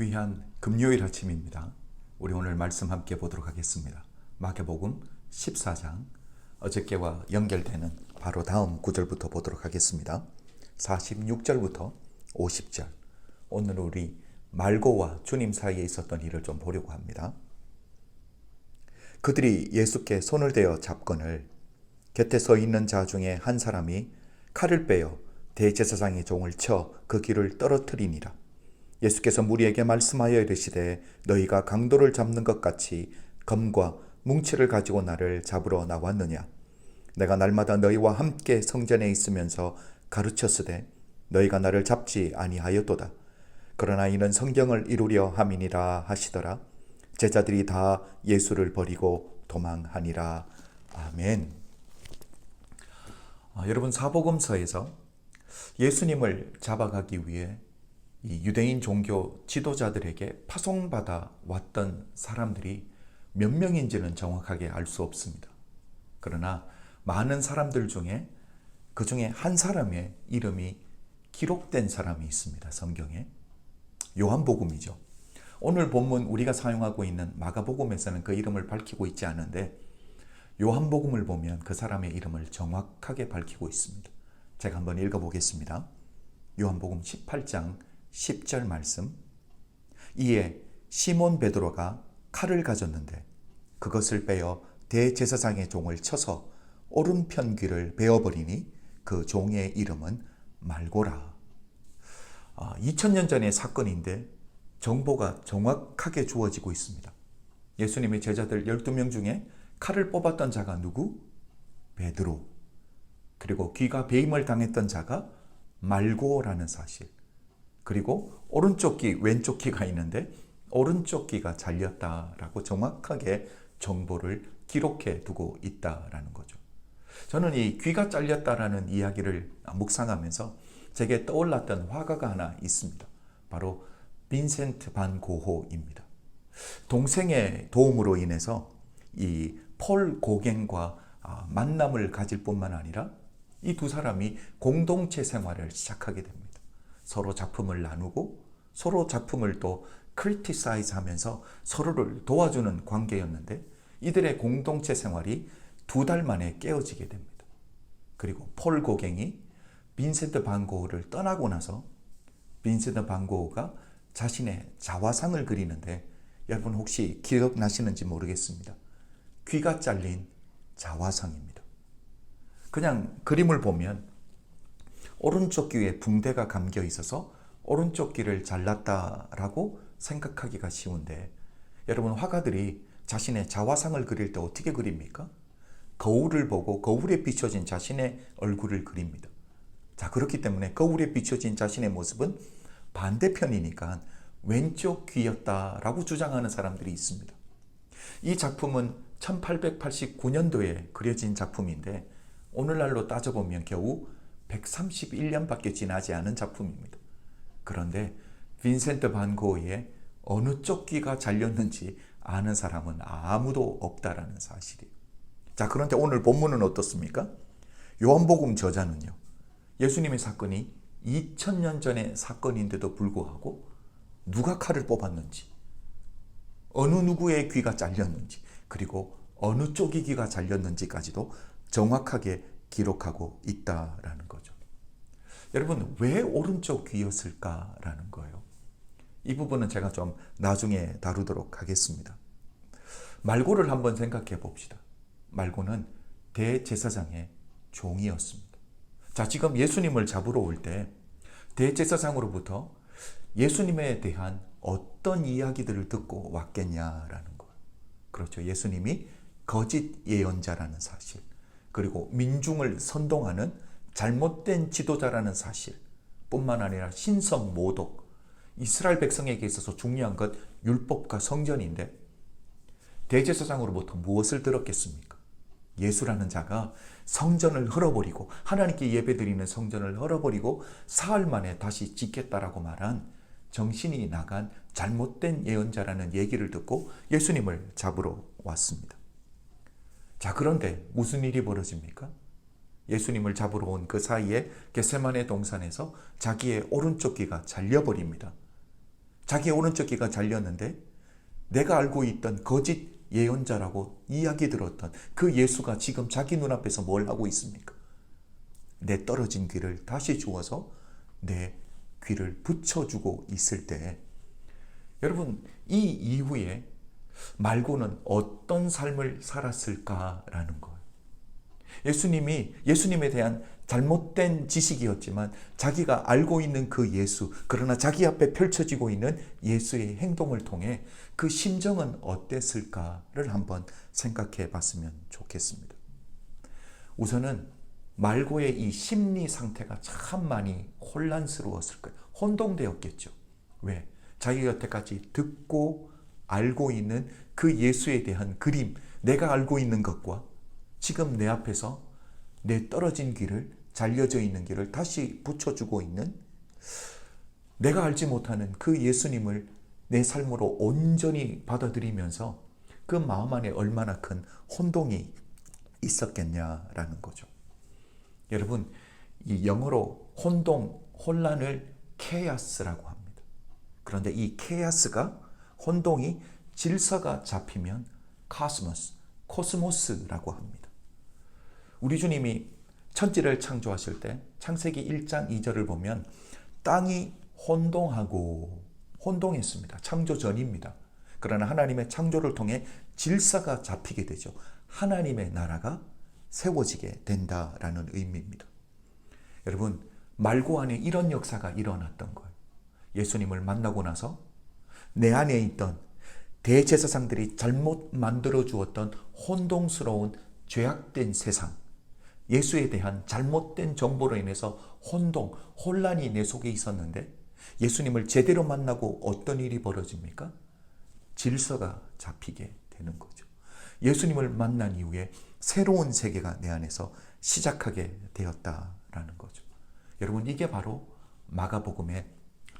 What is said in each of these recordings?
귀한 금요일 아침입니다. 우리 오늘 말씀 함께 보도록 하겠습니다. 마태복음 14장 어저께와 연결되는 바로 다음 구절부터 보도록 하겠습니다. 46절부터 50절. 오늘 우리 말고와 주님 사이에 있었던 일을 좀 보려고 합니다. 그들이 예수께 손을 대어 잡건을 곁에 서 있는 자 중에 한 사람이 칼을 빼어 대제사장의 종을 쳐그 길을 떨어뜨리니라. 예수께서 무리에게 말씀하여 이르시되 너희가 강도를 잡는 것 같이 검과 뭉치를 가지고 나를 잡으러 나왔느냐? 내가 날마다 너희와 함께 성전에 있으면서 가르쳤으되 너희가 나를 잡지 아니하였도다. 그러나 이는 성경을 이루려 함이니라 하시더라. 제자들이 다 예수를 버리고 도망하니라. 아멘. 아, 여러분 사복음서에서 예수님을 잡아가기 위해 이 유대인 종교 지도자들에게 파송받아 왔던 사람들이 몇 명인지는 정확하게 알 수 없습니다. 그러나 많은 사람들 중에 그 중에 한 사람의 이름이 기록된 사람이 있습니다. 성경에. 요한복음이죠. 오늘 본문 우리가 사용하고 있는 마가복음에서는 그 이름을 밝히고 있지 않은데 요한복음을 보면 그 사람의 이름을 정확하게 밝히고 있습니다. 제가 한번 읽어보겠습니다. 요한복음 18장 10절 말씀. 이에 시몬 베드로가 칼을 가졌는데 그것을 빼어 대제사장의 종을 쳐서 오른편 귀를 베어버리니 그 종의 이름은 말고라. 아, 2000년 전의 사건인데 정보가 정확하게 주어지고 있습니다. 예수님의 제자들 12명 중에 칼을 뽑았던 자가 누구? 베드로. 그리고 귀가 배임을 당했던 자가 말고라는 사실. 그리고 오른쪽 귀, 왼쪽 귀가 있는데 오른쪽 귀가 잘렸다라고 정확하게 정보를 기록해 두고 있다라는 거죠. 저는 이 귀가 잘렸다라는 이야기를 묵상하면서 제게 떠올랐던 화가가 하나 있습니다. 바로 빈센트 반 고호입니다. 동생의 도움으로 인해서 이 폴 고갱과 아, 만남을 가질 뿐만 아니라 이 두 사람이 공동체 생활을 시작하게 됩니다. 서로 작품을 나누고 서로 작품을 또 크리티사이즈 하면서 서로를 도와주는 관계였는데 이들의 공동체 생활이 두 달 만에 깨어지게 됩니다. 그리고 폴 고갱이 빈센트 반고흐를 떠나고 나서 빈센트 반고흐가 자신의 자화상을 그리는데 여러분 혹시 기억나시는지 모르겠습니다. 귀가 잘린 자화상입니다. 그냥 그림을 보면 오른쪽 귀에 붕대가 감겨 있어서 오른쪽 귀를 잘랐다라고 생각하기가 쉬운데 여러분 화가들이 자신의 자화상을 그릴 때 어떻게 그립니까? 거울을 보고 거울에 비춰진 자신의 얼굴을 그립니다. 자, 그렇기 때문에 거울에 비춰진 자신의 모습은 반대편이니까 왼쪽 귀였다라고 주장하는 사람들이 있습니다. 이 작품은 1889년도에 그려진 작품인데 오늘날로 따져보면 겨우 131년밖에 지나지 않은 작품입니다. 그런데 빈센트 반 고흐의 어느 쪽 귀가 잘렸는지 아는 사람은 아무도 없다라는 사실이에요. 자, 그런데 오늘 본문은 어떻습니까? 요한복음 저자는요. 예수님의 사건이 2000년 전의 사건인데도 불구하고 누가 칼을 뽑았는지, 어느 누구의 귀가 잘렸는지, 그리고 어느 쪽이 귀가 잘렸는지까지도 정확하게 기록하고 있다라는 거죠. 여러분, 왜 오른쪽 귀였을까라는 거예요. 이 부분은 제가 좀 나중에 다루도록 하겠습니다. 말고를 한번 생각해 봅시다. 말고는 대제사장의 종이었습니다. 자, 지금 예수님을 잡으러 올 때 대제사장으로부터 예수님에 대한 어떤 이야기들을 듣고 왔겠냐라는 거예요. 그렇죠. 예수님이 거짓 예언자라는 사실, 그리고 민중을 선동하는 잘못된 지도자라는 사실, 뿐만 아니라 신성 모독, 이스라엘 백성에게 있어서 중요한 것 율법과 성전인데 대제사장으로부터 무엇을 들었겠습니까? 예수라는 자가 성전을 헐어버리고 하나님께 예배드리는 성전을 헐어버리고 사흘 만에 다시 짓겠다라고 말한 정신이 나간 잘못된 예언자라는 얘기를 듣고 예수님을 잡으러 왔습니다. 자, 그런데 무슨 일이 벌어집니까? 예수님을 잡으러 온 그 사이에 게세만의 동산에서 자기의 오른쪽 귀가 잘려버립니다. 자기 오른쪽 귀가 잘렸는데 내가 알고 있던 거짓 예언자라고 이야기 들었던 그 예수가 지금 자기 눈앞에서 뭘 하고 있습니까? 내 떨어진 귀를 다시 주어서 내 귀를 붙여주고 있을 때 여러분 이 이후에 말고는 어떤 삶을 살았을까라는 거예요. 예수님이 예수님에 대한 잘못된 지식이었지만 자기가 알고 있는 그 예수 그러나 자기 앞에 펼쳐지고 있는 예수의 행동을 통해 그 심정은 어땠을까를 한번 생각해 봤으면 좋겠습니다. 우선은 말고의 이 심리 상태가 참 많이 혼란스러웠을 거예요. 혼동되었겠죠. 왜? 자기 여태까지 듣고 알고 있는 그 예수에 대한 그림, 내가 알고 있는 것과 지금 내 앞에서 내 떨어진 길을 잘려져 있는 길을 다시 붙여주고 있는 내가 알지 못하는 그 예수님을 내 삶으로 온전히 받아들이면서 그 마음 안에 얼마나 큰 혼동이 있었겠냐라는 거죠. 여러분, 이 영어로 혼동, 혼란을 케아스라고 합니다. 그런데 이 케아스가 혼동이 질서가 잡히면 카스모스, 코스모스라고 합니다. 우리 주님이 천지를 창조하실 때 창세기 1장 2절을 보면 땅이 혼동하고 혼동했습니다. 창조 전입니다. 그러나 하나님의 창조를 통해 질서가 잡히게 되죠. 하나님의 나라가 세워지게 된다라는 의미입니다. 여러분, 말고 안에 이런 역사가 일어났던 거예요. 예수님을 만나고 나서 내 안에 있던 대제사장들이 잘못 만들어 주었던 혼동스러운 죄악된 세상, 예수에 대한 잘못된 정보로 인해서 혼동, 혼란이 내 속에 있었는데 예수님을 제대로 만나고 어떤 일이 벌어집니까? 질서가 잡히게 되는 거죠. 예수님을 만난 이후에 새로운 세계가 내 안에서 시작하게 되었다라는 거죠. 여러분 이게 바로 마가복음의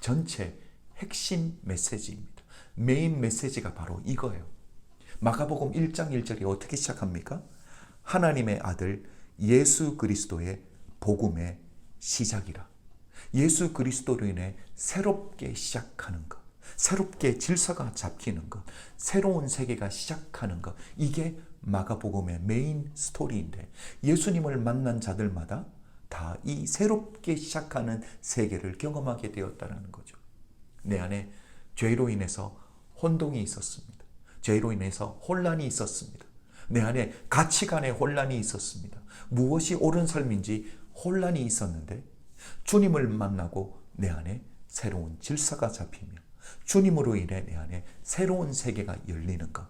전체 핵심 메시지입니다. 메인 메시지가 바로 이거예요. 마가복음 1장 1절이 어떻게 시작합니까? 하나님의 아들 예수 그리스도의 복음의 시작이라. 예수 그리스도로 인해 새롭게 시작하는 것, 새롭게 질서가 잡히는 것, 새로운 세계가 시작하는 것, 이게 마가복음의 메인 스토리인데 예수님을 만난 자들마다 다 이 새롭게 시작하는 세계를 경험하게 되었다는 거죠. 내 안에 죄로 인해서 혼동이 있었습니다. 죄로 인해서 혼란이 있었습니다. 내 안에 가치관의 혼란이 있었습니다. 무엇이 옳은 삶인지 혼란이 있었는데 주님을 만나고 내 안에 새로운 질서가 잡히며 주님으로 인해 내 안에 새로운 세계가 열리는 것.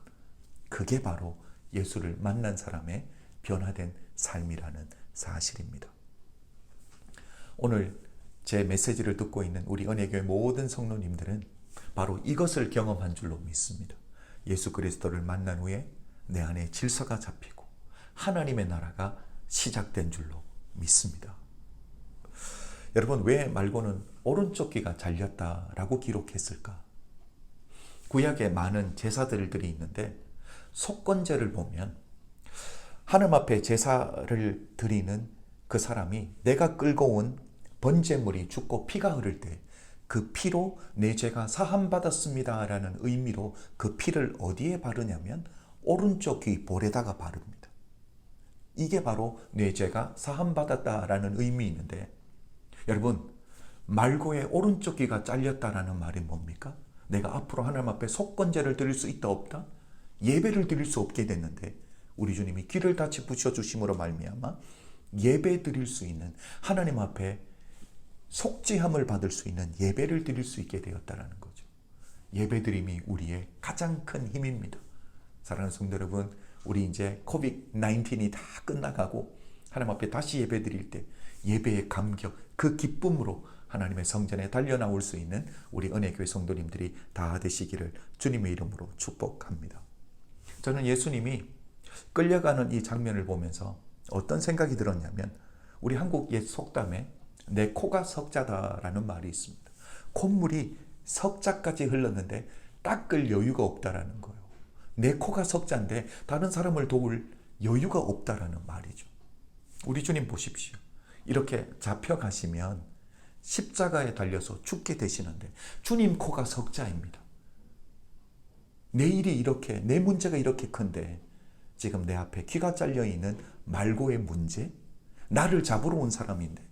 그게 바로 예수를 만난 사람의 변화된 삶이라는 사실입니다. 오늘 제 메시지를 듣고 있는 우리 은혜교회 모든 성도님들은 바로 이것을 경험한 줄로 믿습니다. 예수 그리스도를 만난 후에 내 안에 질서가 잡히고 하나님의 나라가 시작된 줄로 믿습니다. 여러분 왜 말고는 오른쪽 귀가 잘렸다라고 기록했을까? 구약에 많은 제사들들이 있는데 속건제를 보면 하나님 앞에 제사를 드리는 그 사람이 내가 끌고 온 번제물이 죽고 피가 흐를 때 그 피로 내 죄가 사함받았습니다라는 의미로 그 피를 어디에 바르냐면 오른쪽 귀 볼에다가 바릅니다. 이게 바로 내 죄가 사함받았다라는 의미 있는데 여러분 말고의 오른쪽 귀가 잘렸다라는 말이 뭡니까? 내가 앞으로 하나님 앞에 속건제를 드릴 수 있다 없다? 예배를 드릴 수 없게 됐는데 우리 주님이 귀를 다치 부셔 주심으로 말미암아 예배 드릴 수 있는 하나님 앞에 속죄함을 받을 수 있는 예배를 드릴 수 있게 되었다라는 거죠. 예배 드림이 우리의 가장 큰 힘입니다. 사랑하는 성도 여러분, 우리 이제 코비드 19이 다 끝나가고 하나님 앞에 다시 예배 드릴 때 예배의 감격, 그 기쁨으로 하나님의 성전에 달려 나올 수 있는 우리 은혜교회 성도님들이 다 되시기를 주님의 이름으로 축복합니다. 저는 예수님이 끌려가는 이 장면을 보면서 어떤 생각이 들었냐면 우리 한국 옛 속담에 내 코가 석자다라는 말이 있습니다. 콧물이 석자까지 흘렀는데 닦을 여유가 없다라는 거예요. 내 코가 석자인데 다른 사람을 도울 여유가 없다라는 말이죠. 우리 주님 보십시오. 이렇게 잡혀가시면 십자가에 달려서 죽게 되시는데 주님 코가 석자입니다. 내 일이 이렇게 내 문제가 이렇게 큰데 지금 내 앞에 귀가 잘려 있는 말고의 문제 나를 잡으러 온 사람인데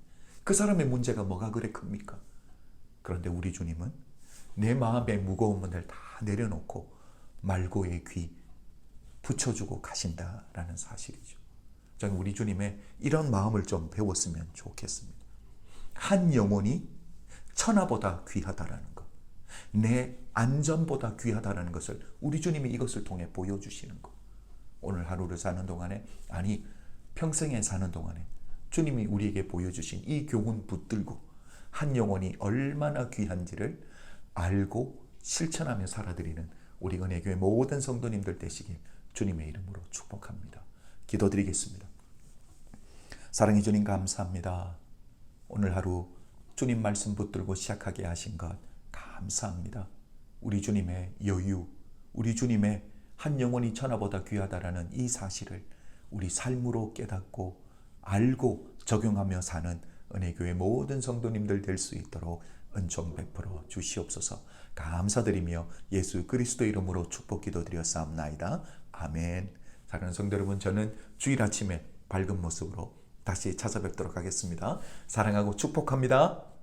그 사람의 문제가 뭐가 그래 큽니까? 그런데 우리 주님은 내 마음의 무거운 문을 다 내려놓고 말고의 귀 붙여주고 가신다라는 사실이죠. 저는 우리 주님의 이런 마음을 좀 배웠으면 좋겠습니다. 한 영혼이 천하보다 귀하다라는 것. 내 안전보다 귀하다라는 것을 우리 주님이 이것을 통해 보여주시는 것. 오늘 하루를 사는 동안에 아니 평생에 사는 동안에 주님이 우리에게 보여주신 이 교훈 붙들고 한 영혼이 얼마나 귀한지를 알고 실천하며 살아드리는 우리 은혜교회 모든 성도님들 되시길 주님의 이름으로 축복합니다. 기도드리겠습니다. 사랑해 주님 감사합니다. 오늘 하루 주님 말씀 붙들고 시작하게 하신 것 감사합니다. 우리 주님의 여유, 우리 주님의 한 영혼이 천하보다 귀하다라는 이 사실을 우리 삶으로 깨닫고 알고 적용하며 사는 은혜교회 모든 성도님들 될 수 있도록 은총 베풀어 주시옵소서. 감사드리며 예수 그리스도 이름으로 축복 기도 드렸사옵나이다. 아멘. 사랑하는 성도 여러분, 저는 주일 아침에 밝은 모습으로 다시 찾아뵙도록 하겠습니다. 사랑하고 축복합니다.